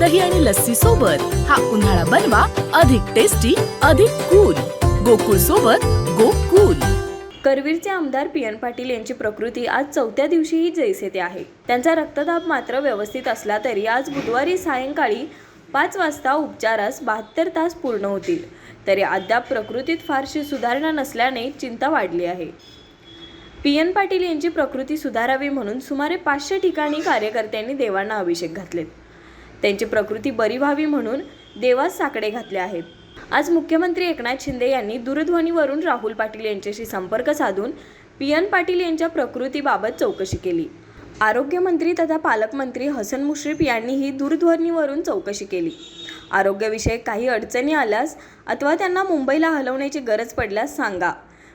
दही आणि लस्सी सोबत हा उन्हाळा बनवा अधिक टेस्टी अधिक कूल गोकुळ सोबत गोकुल. करवीरचे आमदार पी एन पाटील यांची प्रकृती आज चौथ्या दिवशीही जैसे ते आहे. त्यांचा रक्तदाब मात्र व्यवस्थित असला तरी आज बुधवारी सायंकाळी पाच वाजता उपचारास बहात्तर तास पूर्ण होतील. तरी अद्याप प्रकृतीत फारशी सुधारणा नसल्याने चिंता वाढली आहे. पी एन पाटील यांची प्रकृती सुधारावी म्हणून सुमारे पाचशे ठिकाणी कार्यकर्त्यांनी देवांना अभिषेक घातलेत. त्यांची प्रकृती बरी व्हावी म्हणून देवास साकडे घातले आहेत. आज मुख्यमंत्री एकनाथ शिंदे यांनी दूरध्वनीवरून राहुल पाटील यांच्याशी संपर्क साधून पी एन पाटील यांच्या प्रकृतीबाबत चौकशी केली. आरोग्यमंत्री तथा पालकमंत्री हसन मुश्रीफ यांनीही दूरध्वनीवरून चौकशी केली. आरोग्यविषयक काही अडचणी आल्यास अथवा त्यांना मुंबईला हलवण्याची गरज पडल्यास सांगा.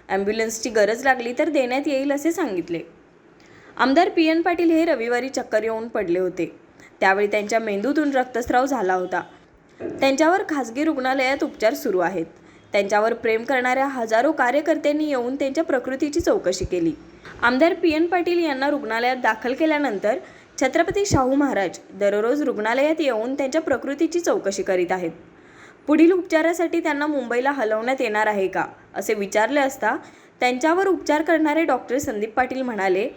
ॲम्ब्युलन्सची गरज लागली तर देण्यात येईल असे सांगितले. आमदार पी एन पाटील हे रविवारी चक्कर येऊन पडले होते. त्यावेळी त्यांच्या मेंदूतून रक्तस्राव झाला होता. त्यांच्यावर खासगी रुग्णालयात उपचार सुरू आहेत. त्यांच्यावर प्रेम करणाऱ्या हजारो कार्यकर्त्यांनी येऊन त्यांच्या प्रकृतीची चौकशी केली. आमदार पी एन पाटील यांना रुग्णालयात दाखल केल्यानंतर छत्रपती शाहू महाराज दररोज रुग्णालयात येऊन त्यांच्या प्रकृतीची चौकशी करीत आहेत. पुढील उपचारासाठी त्यांना मुंबईला हलवण्यात येणार आहे का असे विचारले असता त्यांच्यावर उपचार करणारे डॉक्टर संदीप पाटील म्हणाले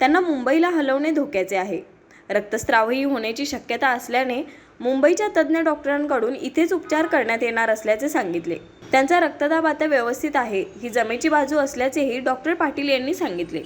त्यांना मुंबईला हलवणे धोक्याचे आहे. रक्तस्रावही होण्याची शक्यता असल्याने मुंबईच्या तज्ज्ञ डॉक्टरांकडून इथेच उपचार करण्यात येणार असल्याचे सांगितले. त्यांचा रक्तदाब आता व्यवस्थित आहे. ही जमेची बाजू असल्याचेही डॉक्टर पाटील यांनी सांगितले.